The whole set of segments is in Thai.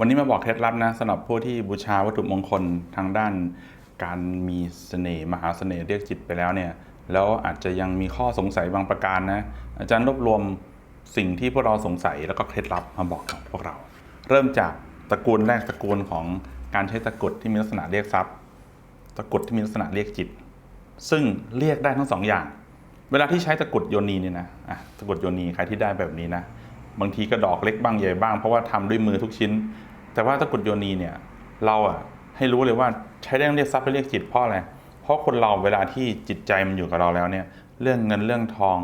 วันนี้มาบอกเคล็ดลับนะสำหรับผู้ที่บูชาวัตถุมงคลทางด้าน การมีเสน่ห์มหาเสน่ห์เรียกจิตไปแล้วเนี่ยแล้วอาจจะยังมีข้อสงสัยบางประการนะอาจารย์รวบรวมสิ่งที่พวกเราสงสัยแล้วก็เคล็ดลับมาบอกกับพวกเรา เริ่มจากตระกูลแรกตระกูลของการใช้ตะกุดที่มีลักษณะเรียกทรัพย์ ตะกุดที่มีลักษณะเรียกจิต ซึ่งเรียกได้ทั้งสองอย่าง เวลาที่ใช้ตะกุดโยนีเนี่ยนะอะตะกุดโยนีใครที่ได้แบบนี้นะ บางทีก็ดอกเล็กบ้างใหญ่บ้างเพราะว่าทำด้วยมือทุกชิ้น แต่ว่าตะกุดโยนีเนี่ยเราอะให้รู้เลยว่าใช้ได้ทั้งเรียกทรัพย์และเรียกจิตเพราะอะไรเพราะคนเราเวลาที่จิตใจมันอยู่กับเราแล้วเนี่ยเรื่องเงินเรื่องทอง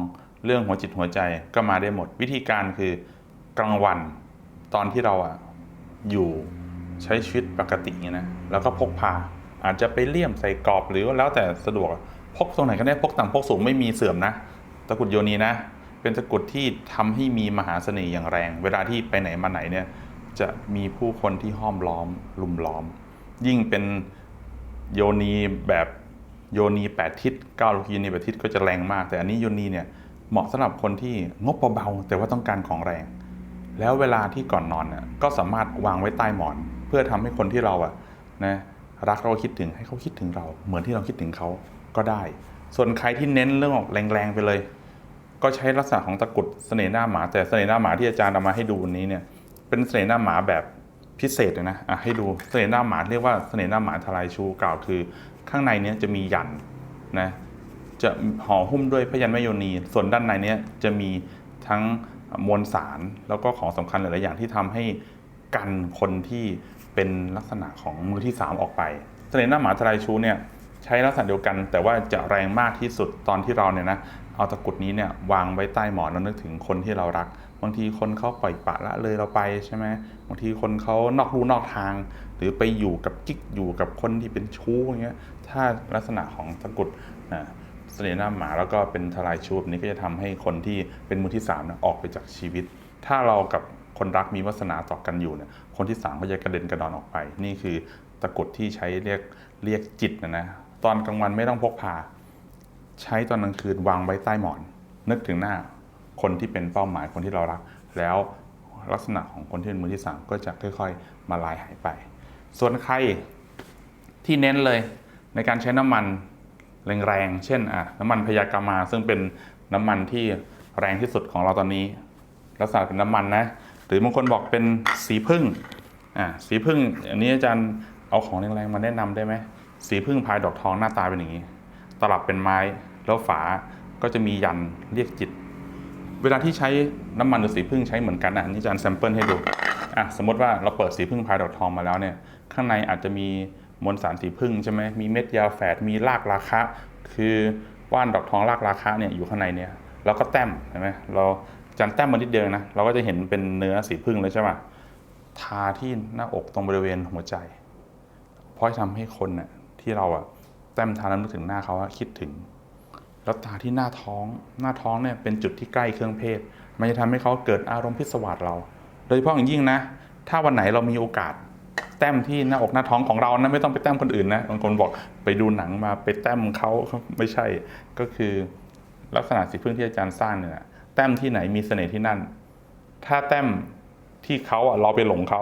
เรื่องหัวจิตหัวใจก็มาได้หมด วิธีการคือกลางวันตอนที่เราอะอยู่ใช้ชีวิตปกติเนี่ยนะแล้วก็พกพาอาจจะไปเลี่ยมใส่กรอบหรือแล้วแต่สะดวกพกตรงไหนก็ได้พกต่ำพกสูงไม่มีเสื่อมนะตะกุดโยนีนะ เป็นตะกรุดที่ทำให้มีมหาเสน่ห์อย่างแรง เวลาที่ไปไหนมาไหนเนี่ยจะมีผู้คนที่ห้อมล้อมลุมล้อม ยิ่งเป็นโยนีแบบโยนีแปดทิศเก้าลูกโยนีแปดทิศก็จะแรงมาก แต่อันนี้โยนีเนี่ยเหมาะสำหรับคนที่งบเบาๆแต่ว่าต้องการของแรง แล้วเวลาที่ก่อนนอนเนี่ยก็สามารถวางไว้ใต้หมอน เพื่อทำให้คนที่เราอะนะรักเราคิดถึงให้เขาคิดถึงเรา เหมือนที่เราคิดถึงเขาก็ได้ ส่วนใครที่เน้นเรื่องออกแรงๆไปเลย ก็ใช้ลักษณะของตะกรุดเสน่ห์หน้าหมา แต่เสน่ห์หน้าหมาที่อาจารย์เอามาให้ดูวันนี้เนี่ยเป็นเสน่ห์หน้าหมาแบบพิเศษเลยนะอะให้ดูเสน่ห์หน้าหมาเรียกว่าเสน่ห์หน้าหมาทลายชูกล่าวคือ ข้างในเนี้ยจะมียันนะจะห่อหุ้มด้วยพยัญชนะโยนี ส่วนด้านในเนี้ยจะมีทั้งมวลสารแล้วก็ของสำคัญหลาย ๆ อย่างที่ทำให้กันคนที่เป็นลักษณะของมือที่สามออกไป เสน่ห์หน้าหมาทลายชูเนี่ย ใช้ลักษณะเดียวกัน แต่ว่าจะแรงมากที่สุดตอนที่เราเนี่ยนะเอาตะกุดนี้เนี่ยวางไว้ใต้หมอนแล้วนึกถึงคนที่เรารัก บางทีคนเขาปล่อยปะละเลยเราไปใช่ไหมบางทีคนเขานอกลู่นอกทาง หรือไปอยู่กับกิ๊กอยู่กับคนที่เป็นชู้อย่างเงี้ยถ้าลักษณะของตะกุดอ่าเสน่ห์หน้าหมาแล้วก็เป็นทลายชูแบบนี้ก็จะทำให้คนที่เป็นมือที่สามนะออกไปจากชีวิต ถ้าเรากับคนรักมีวาสนาต่อกันอยู่เนี่ยคนที่สามก็จะกระเด็นกระดอนออกไป นี่คือตะกุดที่ใช้เรียกเรียกจิตนะนะ ตอนกลางวันไม่ต้องพกพา ใช้ตอนกลางคืนวางไว้ใต้หมอน นึกถึงหน้าคนที่เป็นเป้าหมายคนที่เรารัก แล้วลักษณะของคนที่เป็นมือที่สามก็จะค่อย ๆ มาลายหายไป ส่วนใครที่เน้นเลยในการใช้น้ำมันแรงๆ เช่นอะน้ำมันพยากามา ซึ่งเป็นน้ำมันที่แรงที่สุดของเราตอนนี้ ลักษณะเป็นน้ำมันนะ หรือบางคนบอกเป็นสีพึ่งอะสีพึ่งอันนี้อาจารย์เอาของแรงๆมาแนะนำได้ไหม สีพึ่งพายดอกทองหน้าตาเป็นอย่างนี้ ตลับเป็นไม้แล้วฝาก็จะมียันเรียกจิต เวลาที่ใช้น้ำมันหรือสีพึ่งใช้เหมือนกันนะอันนี้อาจารย์แซมเปิลให้ดูอะสมมติว่าเราเปิดสีพึ่งพายดอกทองมาแล้วเนี่ย ข้างในอาจจะมีมวลสารสีพึ่งใช่ไหมมีเม็ดยาแฝดมีรากราคะ คือว่านดอกทองรากราคะเนี่ยอยู่ข้างในเนี่ยแล้วก็แต้มเห็นไหมเราจารย์แต้มมานิดเดียวนะเราก็จะเห็นเป็นเนื้อสีพึ่งเลยใช่ไหมทาที่หน้าอกตรงบริเวณหัวใจ เพราะจะทำให้คนน่ะ ที่เราอะแต้มทาแล้วนึกถึงหน้าเขาอะคิดถึง แล้วตาที่หน้าท้องหน้าท้องเนี่ยเป็นจุดที่ใกล้เครื่องเพศ มันจะทำให้เขาเกิดอารมณ์พิศวาสเรา โดยเฉพาะอย่างยิ่งนะ ถ้าวันไหนเรามีโอกาส แต้มที่หน้าอกหน้าท้องของเรานะไม่ต้องไปแต้มคนอื่นนะบางคนบอกไปดูหนังมาไปแต้มเขาไม่ใช่ ก็คือลักษณะสีพึ่งที่อาจารย์สร้างเนี่ยแต้มที่ไหนมีเสน่ห์ที่นั่น ถ้าแต้มที่เขาอะเราไปหลงเขา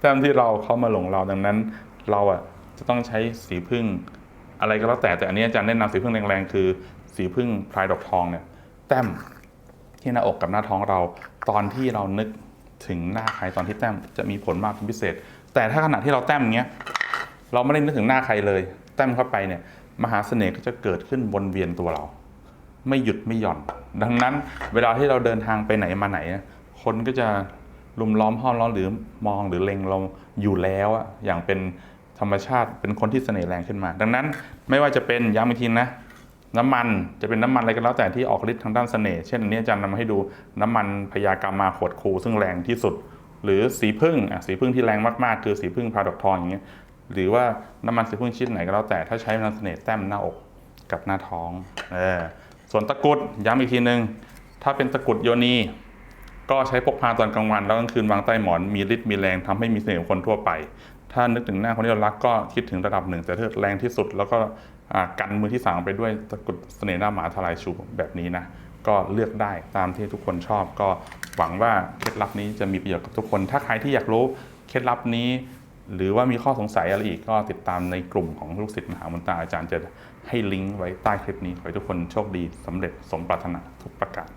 แต้มที่เราเขามาหลงเราดังนั้น เราอะ จะต้องใช้สีพึ่งอะไรก็แล้วแต่แต่อันนี้อาจารย์แนะนำสีพึ่งแรงๆคือ สีพึ่งพลายดอกทองเนี่ยแต้มที่หน้าอกกับหน้าท้องเราตอนที่เรานึกถึงหน้าใครตอนที่แต้มจะมีผลมากเป็นพิเศษ แต่ถ้าขณะที่เราแต้มอย่างเงี้ยเราไม่ได้นึกถึงหน้าใครเลย แต้มเข้าไปเนี่ยมหาเสน่ห์ก็จะเกิดขึ้นวนเวียนตัวเรา ไม่หยุดไม่หย่อน ดังนั้นเวลาที่เราเดินทางไปไหนมาไหน คนก็จะลุมล้อมห้อมล้อมหรือมองหรือเล็งเราอยู่แล้วอะอย่างเป็น ธรรมชาติเป็นคนที่เสน่ห์แรงขึ้นมา ดังนั้นไม่ว่าจะเป็นย้ำอีกทีนะน้ำมันจะเป็นน้ำมันอะไรก็แล้วแต่ที่ออกฤทธิ์ทางด้านเสน่ห์เช่นอันนี้อาจารย์นำมาให้ดูน้ำมันพยากรรมมาขวดคูซึ่งแรงที่สุด หรือสีพึ่งอะสีพึ่งที่แรงมากๆ คือสีพึ่งพาดอกทองอย่างเงี้ยหรือว่าน้ำมันสีพึ่งชนิดไหนก็แล้วแต่ถ้าใช้ทางเสน่ห์แต้มหน้าอกกับหน้าท้องเออส่วนตะกรุดย้ำอีกทีหนึ่งถ้าเป็นตะกรุดโยนีก็ใช้พกพาตอนกลางวันแล้วกลางคืนวางใต้หมอนมีฤทธิ์มีแรงทำให้มีเสน่ห์คนทั่วไป ถ้านึกถึงหน้าคนที่เรารักก็คิดถึงระดับหนึ่งแต่ถ้าแรงที่สุด แล้วก็กันมือที่สามไปด้วยตะกุดเสน่ห์หน้าหมาทลายชูแบบนี้นะก็เลือกได้ตามที่ทุกคนชอบ ก็หวังว่าเคล็ดลับนี้จะมีประโยชน์กับทุกคน ถ้าใครที่อยากรู้เคล็ดลับนี้ หรือว่ามีข้อสงสัยอะไรอีกก็ติดตามในกลุ่มของลูกศิษย์มหามนตราอาจารย์จะให้ลิงก์ไว้ใต้คลิปนี้ขอให้ทุกคนโชคดีสำเร็จสมปรารถนาทุกประการ